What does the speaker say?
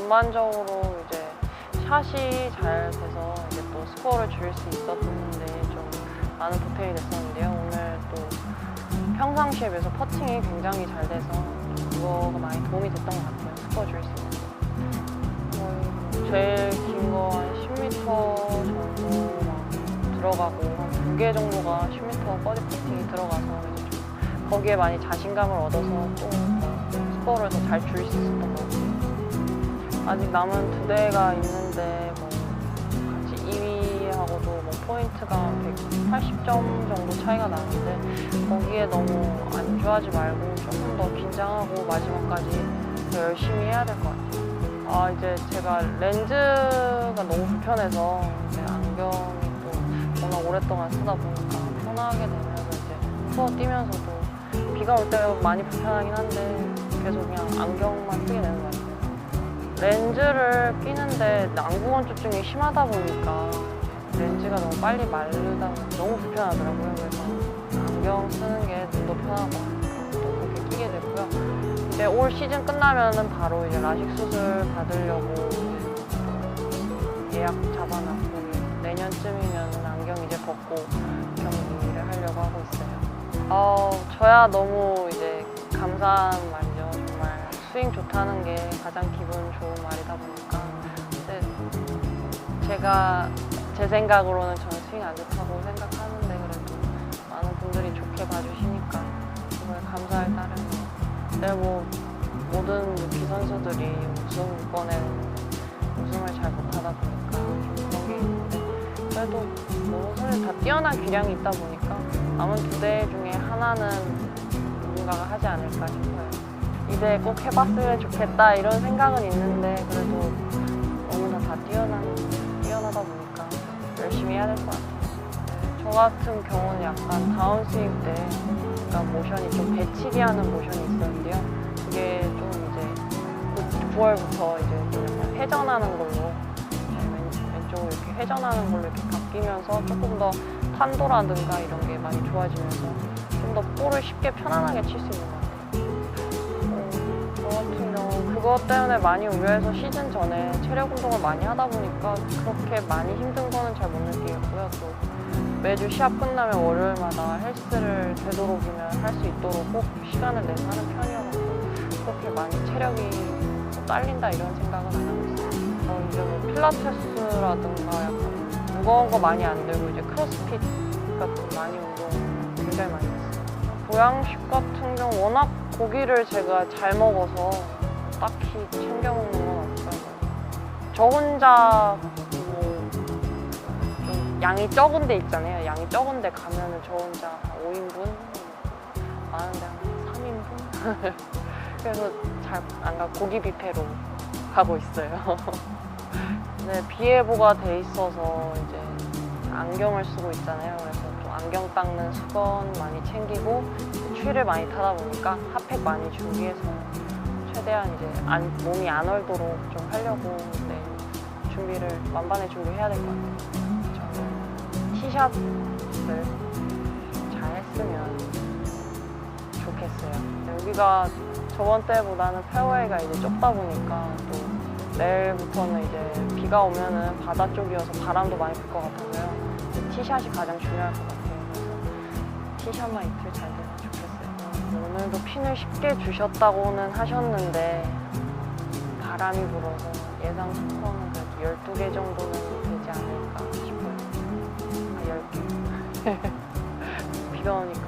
전반적으로 이제 샷이 잘 돼서 이제 또 스코어를 줄일 수 있었는데 좀 많은 보탬이 됐었는데요. 오늘 또 평상시에 비해서 퍼팅이 굉장히 잘 돼서 그거가 많이 도움이 됐던 것 같아요. 스코어 줄일 수 있는. 거의 제일 긴 거 한 10m 정도 막 들어가고 한 두 개 정도가 10m 버디 퍼팅이 들어가서 이제 좀 거기에 많이 자신감을 얻어서 또 스코어를 더 잘 줄일 수 있었던 것 같아요. 아직 남은 두 대가 있는데 뭐 같이 2위하고도 뭐 포인트가 180점 정도 차이가 나는데 거기에 너무 안주하지 말고 조금 더 긴장하고 마지막까지 더 열심히 해야 될 것 같아요. 아 이제 제가 렌즈가 너무 불편해서 이제 안경이 또 워낙 오랫동안 쓰다 보니까 편하게 되면서 이제 투어 뛰면서도 비가 올 때 많이 불편하긴 한데 계속 그냥 안경만 쓰게 되는 것 같아요. 렌즈를 끼는데 안구건조증이 심하다 보니까 렌즈가 너무 빨리 마르다 너무 불편하더라고요. 그래서 안경 쓰는 게 눈도 편하고 또 그렇게 끼게 됐고요. 이제 올 시즌 끝나면은 바로 이제 라식 수술 받으려고 예약 잡아놨고 내년쯤이면 안경 이제 벗고 경기를 하려고 하고 있어요. 어, 저야 너무 이제 감사한. 정말 스윙 좋다는 게 가장 기분 좋은 말이다 보니까. 근데 제가 제 생각으로는 저는 스윙 안 좋다고 생각하는데 그래도 많은 분들이 좋게 봐주시니까 정말 감사할 따름이에요. 네, 뭐 모든 루키 선수들이 우승권에 우승을 잘 못하다 보니까 좀 그런 게 있는데 그래도 뭐 사실 다 뛰어난 기량이 있다 보니까 남은 두 대 중에 하나는 누군가가 하지 않을까 싶어요. 이대꼭 해봤으면 좋겠다 이런 생각은 있는데 그래도 너무나 다 뛰어난 뛰어나다 보니까 열심히 해야 될 것 같아요. 네, 저 같은 경우는 약간 다운스윙 때 약간 모션이 좀 배치기 하는 모션이 있었는데요. 그게 좀 이제 9월부터 이제 좀 약간 회전하는 걸로 왼- 왼쪽으로 이렇게 회전하는 걸로 이렇게 바뀌면서 조금 더 탄도라든가 이런 게 많이 좋아지면서 좀 더 볼을 쉽게 편안하게 칠 수 있는 것 같아요. 그것 때문에 많이 우려해서 시즌 전에 체력 운동을 많이 하다 보니까 그렇게 많이 힘든 거는 잘 못 느끼겠고요. 또 매주 시합 끝나면 월요일마다 헬스를 되도록이면 할 수 있도록 꼭 시간을 내서 하는 편이어서 그렇게 많이 체력이 뭐 딸린다 이런 생각은 안 하고 있어요. 저 이제 뭐 필라테스라든가 약간 무거운 거 많이 안 들고 이제 크로스핏 같은 많이 운동 굉장히 많이 했어요. 보양식 같은 경우 워낙 고기를 제가 잘 먹어서 딱히 챙겨 먹는 건 없어요. 저 혼자 뭐좀 양이 적은 데 있잖아요. 양이 적은 데 가면은 저 혼자 한 5인분? 많은데 한 3인분? 그래서 잘 안 가 고기 뷔페로 가고 있어요. 네, 비예보가 돼 있어서 이제 안경을 쓰고 있잖아요. 그래서 좀 안경 닦는 수건 많이 챙기고 추위를 많이 타다 보니까 핫팩 많이 준비해서 최대한 이제 안, 몸이 안 얼도록 좀 하려고 네, 준비를 만반의 준비해야 될 것 같아요. 저는 티샷을 잘 했으면 좋겠어요. 여기가 저번 때보다는 페어웨이가 이제 좁다 보니까 또 내일부터는 이제 비가 오면은 바다 쪽이어서 바람도 많이 불 것 같아서요. 티샷이 가장 중요할 것 같아요. 그래서 티샷만 이틀 잘 되면 좋겠어요. 오늘도 핀을 쉽게 주셨다고는 하셨는데 바람이 불어서 예상 스코어는 그래도 12개 정도는 되지 않을까 싶어요. 아, 10개. 비가 오니까